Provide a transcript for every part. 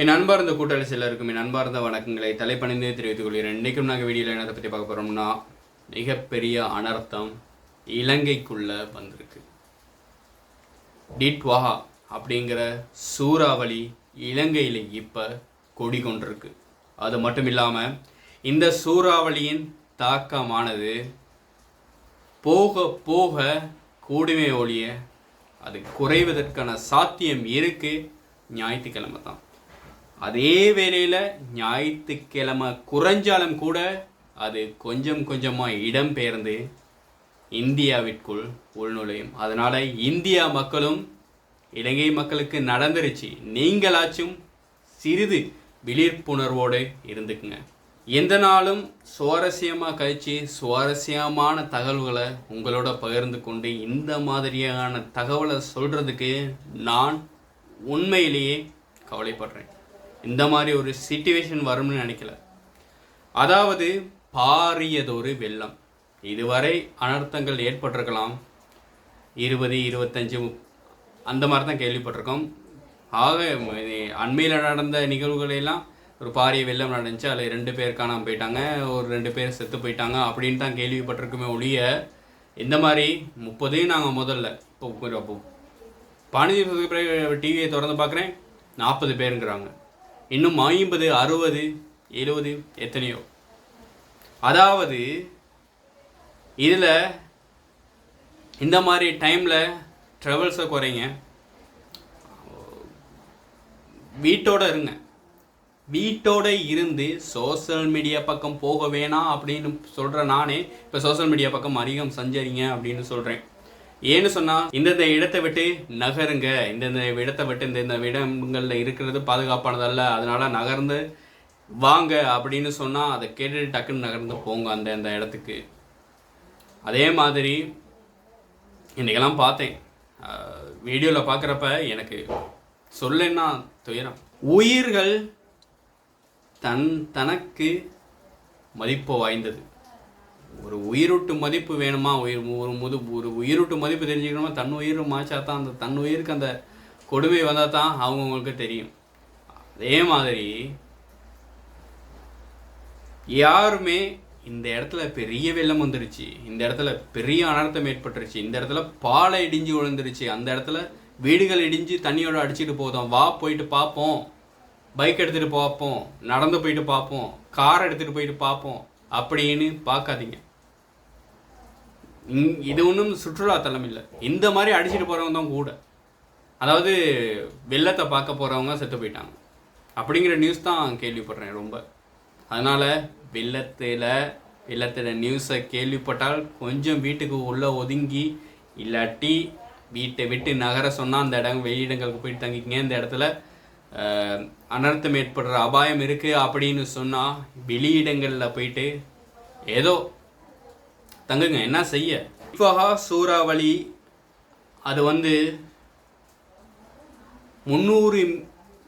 என் அன்பார்ந்த கூட்டாளி சிலருக்கும் என் அன்பார்ந்த வணக்கங்களை தலைப்பணிந்தே தெரிவித்துக் கொள்கிறேன். இன்றைக்கும் நாங்கள் வீடியோவில் என்னத்தை பற்றி பார்க்க போகிறோம்னா மிகப்பெரிய அனர்த்தம் இலங்கைக்குள்ளே வந்திருக்கு. டிட்வாஹா அப்படிங்கிற சூறாவளி இலங்கையில் இப்போ கொடி கொண்டிருக்கு. அது மட்டும் இல்லாமல் இந்த சூறாவளியின் தாக்கமானது போக போக கூடுமே ஒழிய அது குறைவதற்கான சாத்தியம் இருக்குது ஞாயிற்றுக்கிழமை தான். அதே வேளையில் ஞாயிற்றுக்கிழமை குறைஞ்சாலும் கூட அது கொஞ்சம் கொஞ்சமாக இடம்பெயர்ந்து இந்தியாவிற்குள் உள்நுழையும். அதனால் இந்தியா மக்களும் இலங்கை மக்களுக்கு நடந்துருச்சு. நீங்களாச்சும் சிறிது விழிப்புணர்வோடு இருந்துக்குங்க. எந்த நாளும் சுவாரஸ்யமாக கழிச்சு சுவாரஸ்யமான தகவல்களை உங்களோட பகிர்ந்து கொண்டு இந்த மாதிரியான தகவலை சொல்கிறதுக்கு நான் உண்மையிலேயே கவலைப்படுறேன். இந்த மாதிரி ஒரு சுச்சுவேஷன் வரும்னு நினைக்கல. அதாவது பாரியதொரு வெள்ளம். இதுவரை அனர்த்தங்கள் ஏற்பட்டிருக்கலாம். இருபது இருபத்தஞ்சு முப்- அந்த மாதிரி தான் கேள்விப்பட்டிருக்கோம். ஆக அண்மையில் நடந்த நிகழ்வுகளெல்லாம் ஒரு பாரிய வெள்ளம் நடந்துச்சு. அதில் ரெண்டு பேர் காணாமல் போயிட்டாங்க. ஒரு ரெண்டு பேர் செத்து போயிட்டாங்க அப்படின்னு தான் கேள்விப்பட்டிருக்குமே ஒழிய இந்த மாதிரி முப்பதையும் நாங்கள் முதல்ல. இப்போ இப்போ பதினஞ்சு வருஷத்துக்கு பிறகு டிவியை திறந்து பார்க்குறேன். நாற்பது பேருங்கிறாங்க. இன்னும் ஐம்பது அறுபது எழுபது எத்தனையோ? அதாவது இதில் இந்த மாதிரி டைமில் ட்ராவல்ஸை குறைங்க. வீட்டோட இருங்க. வீட்டோட இருந்து சோஷியல் மீடியா பக்கம் போக வேணாம் அப்படின்னு சொல்கிற நானே. இப்போ சோஷியல் மீடியா பக்கம் அதிகம் சஞ்சரிங்க அப்படின்னு சொல்கிறேன் ஏன்னு சொன்னால் இந்தந்த இடத்தை விட்டு நகருங்க. இந்தந்த இடத்தை விட்டு இந்தந்த இடங்கள்ல இடங்களில் இருக்கிறது பாதுகாப்பானதல்ல. அதனால நகர்ந்து வாங்க அப்படின்னு சொன்னால் அதை கேட்டுட்டு டக்குன்னு நகர்ந்து போங்க அந்த அந்த இடத்துக்கு. அதே மாதிரி இன்றைக்கெல்லாம் பார்த்தேன். வீடியோவில் பார்க்குறப்ப எனக்கு சொல்லன்னா துயரம். உயிர்கள் தன் தனக்கு மதிப்பு வாய்ந்தது. ஒரு உயிரூட்டு மதிப்பு வேணுமா? உயிர் ஒரு முது ஒரு உயிரூட்டு மதிப்பு தெரிஞ்சுக்கணுமா? தன் உயிர் மாச்சா தான் அந்த தன் உயிருக்கு அந்த கொடுமை வந்தால் தான் அவங்கவுங்களுக்கு தெரியும். அதே மாதிரி யாருமே இந்த இடத்துல பெரிய வெள்ளம் வந்துருச்சு. இந்த இடத்துல பெரிய அனர்த்தம் ஏற்பட்டுருச்சு. இந்த இடத்துல பாலை இடிஞ்சு விழுந்துருச்சு. அந்த இடத்துல வீடுகள் இடிஞ்சு தண்ணியோட அடிச்சுட்டு போதும். வா போயிட்டு பார்ப்போம் பைக் எடுத்துகிட்டு பார்ப்போம் நடந்து போயிட்டு பார்ப்போம் கார் எடுத்துகிட்டு போயிட்டு பார்ப்போம் அப்படின்னு பார்க்காதீங்க இது ஒன்றும் சுற்றுலாத்தலம் இல்லை. இந்த மாதிரி அடிச்சிட்டு போகிறவங்க தான் கூட. அதாவது வெள்ளத்தை பார்க்க போகிறவங்க செத்து போயிட்டாங்க. அப்படிங்கிற நியூஸ் தான் கேள்விப்படுறேன் ரொம்ப. அதனால் வெள்ளத்தில் வெள்ளத்தில் நியூஸை கேள்விப்பட்டால் கொஞ்சம் வீட்டுக்கு உள்ளே ஒதுங்கி இல்லாட்டி வீட்டை விட்டு நகர சொன்னால் அந்த இடம் வெளியிடங்களுக்கு போயிட்டு தங்கிக்கிங்க. இந்த இடத்துல அனர்த்தம் ஏற்படுற அபாயம் இருக்குது அப்படின்னு சொன்னால் வெளியிடங்களில் போயிட்டு ஏதோ தங்குங்க என்ன செய்ய? இப்போஹா சூறாவளி. அது வந்து முந்நூறு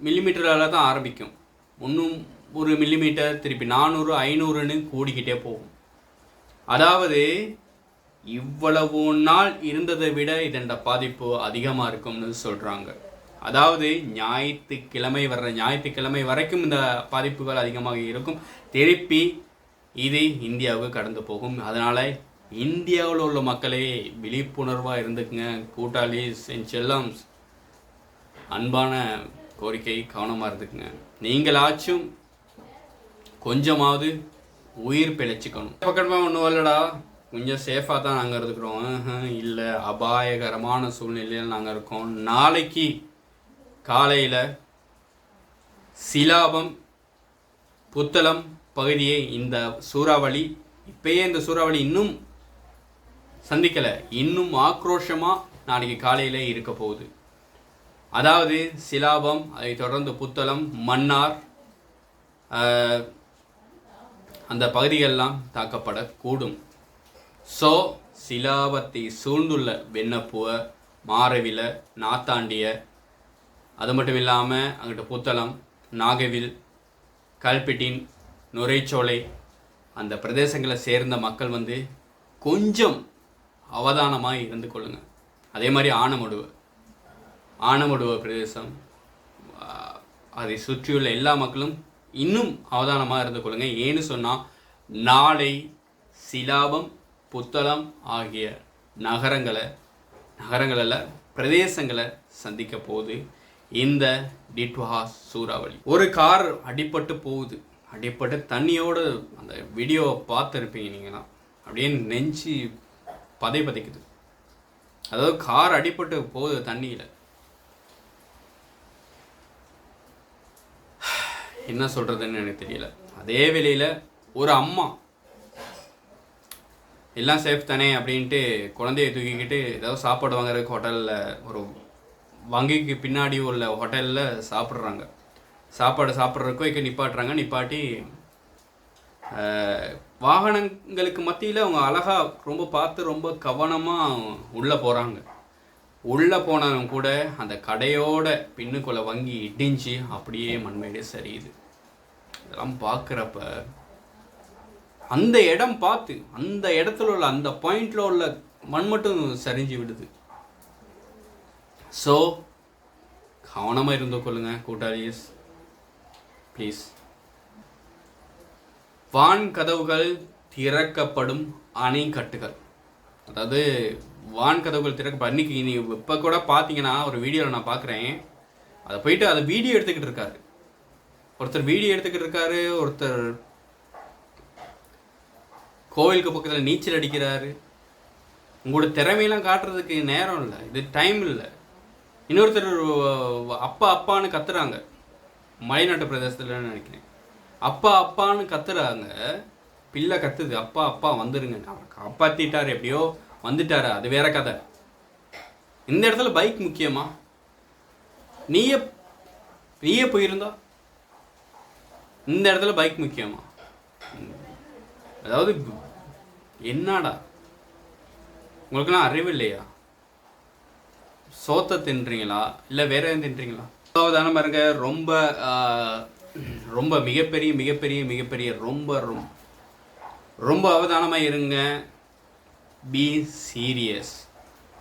மில்லிமீட்டரால் தான் ஆரம்பிக்கும். முந்நூறு மில்லிமீட்டர் திருப்பி நானூறு ஐநூறுன்னு கூடிக்கிட்டே போகும். அதாவது இவ்வளவு நாள் இருந்ததை விட இதன் பாதிப்பு அதிகமாக இருக்கும்னு சொல்கிறாங்க அதாவது ஞாயிற்றுக்கிழமை வர்ற ஞாயிற்றுக்கிழமை வரைக்கும் இந்த பாதிப்புகள் அதிகமாக இருக்கும். திருப்பி இது இந்தியாவுக்கு கடந்து போகும். அதனால் இந்தியாவில் உள்ள மக்களே விழிப்புணர்வாக இருந்துக்குங்க. கூட்டாளி என் செல்லம்ஸ் அன்பான கோரிக்கை கவனமாக இருந்துக்குங்க. நீங்களாச்சும் கொஞ்சமாவது உயிர் பிழைச்சிக்கணும். பக்கமாக ஒன்றும் இல்லைடா கொஞ்சம் சேஃபாக தான் நாங்கள் இருக்கிறோம் இல்லை. அபாயகரமான சூழ்நிலையில் நாங்கள் இருக்கோம். நாளைக்கு காலையில் சிலாபம் புத்தளம் பகுதியை இந்த சூறாவளி இப்பயே இந்த சூறாவளி இன்னும் சந்திக்கலை. இன்னும் ஆக்ரோஷமாக நாளைக்கு காலையில் இருக்க போகுது. அதாவது சிலாபம் அதை தொடர்ந்து புத்தளம் மன்னார் அந்த பகுதிகள்லாம் தாக்கப்படக்கூடும். ஸோ சிலாபத்தை சூழ்ந்துள்ள வெண்ணப்புவ மாரவில நாத்தாண்டிய அது மட்டும் இல்லாமல் அங்கிட்ட புத்தளம் நாகவில் கல்பிட்டின் நுரைச்சோலை அந்த பிரதேசங்களை சேர்ந்த மக்கள் வந்து கொஞ்சம் அவதானமாக இருந்து கொள்ளுங்கள். அதே மாதிரி ஆனமடுவை. ஆனமடுவ பிரதேசம் அதை சுற்றியுள்ள எல்லா மக்களும் இன்னும் அவதானமாக இருந்து கொள்ளுங்கள். ஏன்னு சொன்னால் நாளை சிலாபம் புத்தளம் ஆகிய நகரங்களை நகரங்களில் பிரதேசங்களை சந்திக்க போகுது இந்த டிட்வஹா சூறாவளி. ஒரு கார் அடிப்பட்டு போகுது. அடிப்பட்டு தண்ணியோடு அந்த வீடியோவை பார்த்துருப்பீங்க நீங்களாம். அப்படியே நெஞ்சு பதை பதைக்குது அதாவது கார் அடிபட்டு போகுது தண்ணியில். என்ன சொல்கிறதுன்னு எனக்கு தெரியல. அதே வேளையில் ஒரு அம்மா எல்லாம் சேஃப் தானே? அப்படின்ட்டு குழந்தைய தூக்கிக்கிட்டு ஏதாவது சாப்பாடு வாங்குறதுக்கு ஹோட்டலில் ஒரு வங்கிக்கு பின்னாடி உள்ள ஹோட்டலில் சாப்பிட்றாங்க. சாப்பாடு சாப்பிட்றதுக்கோ இங்கே நிப்பாட்டுறாங்க. நிப்பாட்டி வாகனங்களுக்கு மத்தியில் அவங்க அழகாக ரொம்ப பார்த்து ரொம்ப கவனமாக உள்ளே போகிறாங்க உள்ளே போனவங்க கூட அந்த கடையோட பின்னுக்குள்ள வங்கி இடிஞ்சு அப்படியே மண்மையிலே சரியுது. இதெல்லாம் பார்க்குறப்ப அந்த இடம் பார்த்து அந்த இடத்துல உள்ள அந்த பாயிண்டில் உள்ள மண் மட்டும் சரிஞ்சு விடுது. ஸோ கவனமாக இருந்து கொள்ளுங்க கூட்டாளிஸ். ப்ளீஸ் வான் கதவுகள் திறக்கப்படும் அணைக்கட்டுகள் அதாவது வான் கதவுகள் திறக்கப்படும் அன்னைக்கு நீ இப்போ கூட பார்த்தீங்கன்னா ஒரு வீடியோவில் நான் பார்க்குறேன் அதை போயிட்டு அதை வீடியோ எடுத்துக்கிட்டு இருக்காரு. ஒருத்தர் வீடியோ எடுத்துக்கிட்டு இருக்காரு ஒருத்தர் கோவிலுக்கு பக்கத்தில் நீச்சல் அடிக்கிறாரு. உங்களோட திறமையெல்லாம் காட்டுறதுக்கு நேரம் இல்லை இது டைம் இல்லை. இன்னொருத்தர் அப்பா அப்பான்னு கத்துறாங்க. மலைநாட்டு பிரதேசத்தில் நினைக்கிறேன். அப்பா அப்பான்னு கத்துறாங்க. பிள்ளை கத்துது. அப்பா அப்பா வந்துருங்க. அவர் காப்பாத்திட்டாரு எப்படியோ வந்துட்டார். அது வேற கதை. இந்த இடத்துல பைக் முக்கியமா? நீயே நீயே போயிருந்தா? இந்த இடத்துல பைக் முக்கியமா? அதாவது என்னடா? உங்களுக்குலாம் அறிவு இல்லையா? சோத்தை தின்றீங்களா? இல்லை வேற எதுவும் தின்றீங்களா? சாவதானம் பாருங்க ரொம்ப ரொம்ப மிகப்பெரிய மிகப்பெரிய மிகப்பெரிய ரொம்ப ரொம்ப ரொம்ப அவதானமாக இருங்க. பி சீரியஸ்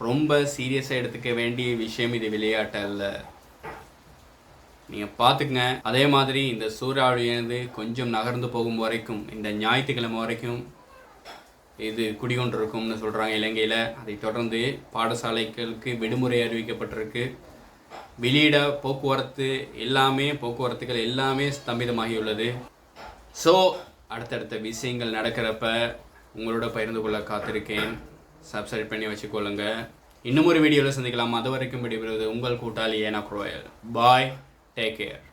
ரொம்ப சீரியஸாக எடுத்துக்க வேண்டிய விஷயம் இது விளையாட்டு அல்ல. நீங்கள் பார்த்துக்குங்க அதே மாதிரி இந்த சூறாவளியிலிருந்து கொஞ்சம் நகர்ந்து போகும் வரைக்கும் இந்த ஞாயிற்றுக்கிழமை வரைக்கும் இது குடிகொண்டிருக்கும்னு சொல்கிறாங்க இலங்கையில். அதை தொடர்ந்து பாடசாலைகளுக்கு விடுமுறை அறிவிக்கப்பட்டிருக்கு. வெளியிட போக்குவரத்து எல்லாமே போக்குவரத்துகள் எல்லாமே ஸ்தம்பிதமாகியுள்ளது. ஸோ அடுத்தடுத்த விஷயங்கள் நடக்கிறப்ப உங்களோட பகிர்ந்து கொள்ள காத்திருக்கேன். சப்ஸ்கிரைப் பண்ணி வச்சுக்கொள்ளுங்க. இன்னும் ஒரு வீடியோவில் சந்திக்கலாம். அது வரைக்கும் விடைபெறுவது உங்கள் கூட்டாளி ஏனா குரோயல். Bye take care